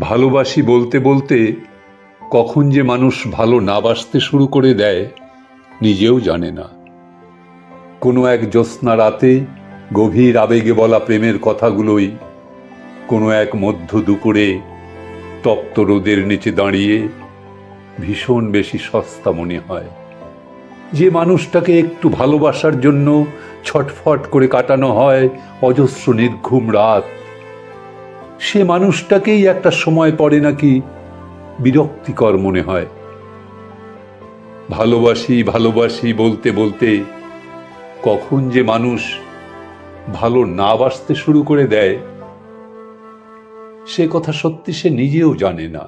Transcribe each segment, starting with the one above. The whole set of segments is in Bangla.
ভালোবাসি বলতে বলতে কখন যে মানুষ ভালো না বাসতে শুরু করে দেয়, নিজেও জানে না। কোনো এক জ্যোৎস্না রাতে গভীর আবেগে বলা প্রেমের কথাগুলোই কোনো এক মধ্য দুপুরে তপ্ত রোদের নিচে দাঁড়িয়ে ভীষণ বেশি সস্তা মনে হয়। যে মানুষটাকে একটু ভালোবাসার জন্য ছটফট করে কাটানো হয় অজস্র নির্ঘুম রাত সে মানুষটাকেই একটা সময় পরে নাকি বিরক্তিকর মনে হয়। ভালোবাসি ভালোবাসি বলতে বলতে কখন যে মানুষ ভালো না বাসতে শুরু করে দেয়, সে কথা সত্যি সে নিজেও জানে না।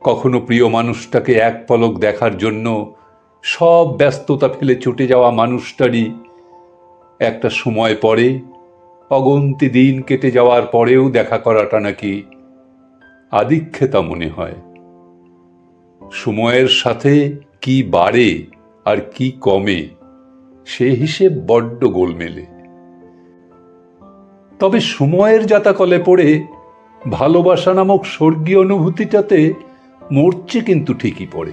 কখনো প্রিয় মানুষটাকে এক পলক দেখার জন্য সব ব্যস্ততা ফেলে ছুটে যাওয়া মানুষটারই একটা সময় পরে অগন্তি দিন কেটে যাওয়ার পরেও দেখা করাটা নাকি আদিক্ষেতা মনে হয়। সময়ের সাথে কি বাড়ে আর কি কমে, সে হিসেব বড্ড গোলমেলে। তবে সময়ের জাতাকলে পড়ে ভালোবাসা নামক স্বর্গীয় অনুভূতিটাতে মরছে কিন্তু ঠিকই পড়ে।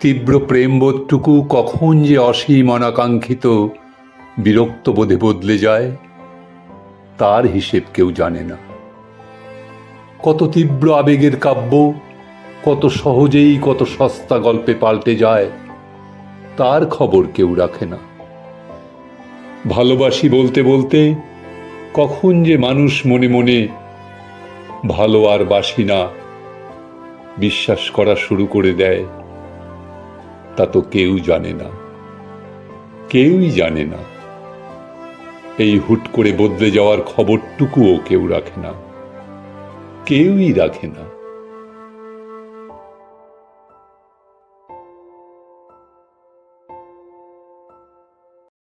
তীব্র প্রেমবোধটুকু কখন যে অসীম অনাকাঙ্ক্ষিত বিরক্ত বোধে বদলে যায়, তার হিসেব কেউ জানে না। কত তীব্র আবেগের কাব্য, কত সহজেই কত সস্তা গল্পে পাল্টে যায়, তার খবর কেউ রাখে না। ভালোবাসি বলতে বলতে কখন যে মানুষ মনে মনে ভালো আর বাসি না বিশ্বাস করা শুরু করে দেয়, তা তো কেউ জানে না। কেউই জানে না। এই হুট করে বদলে যাওয়ার খবরটুকুও কেউ রাখে না। কেউই রাখে না।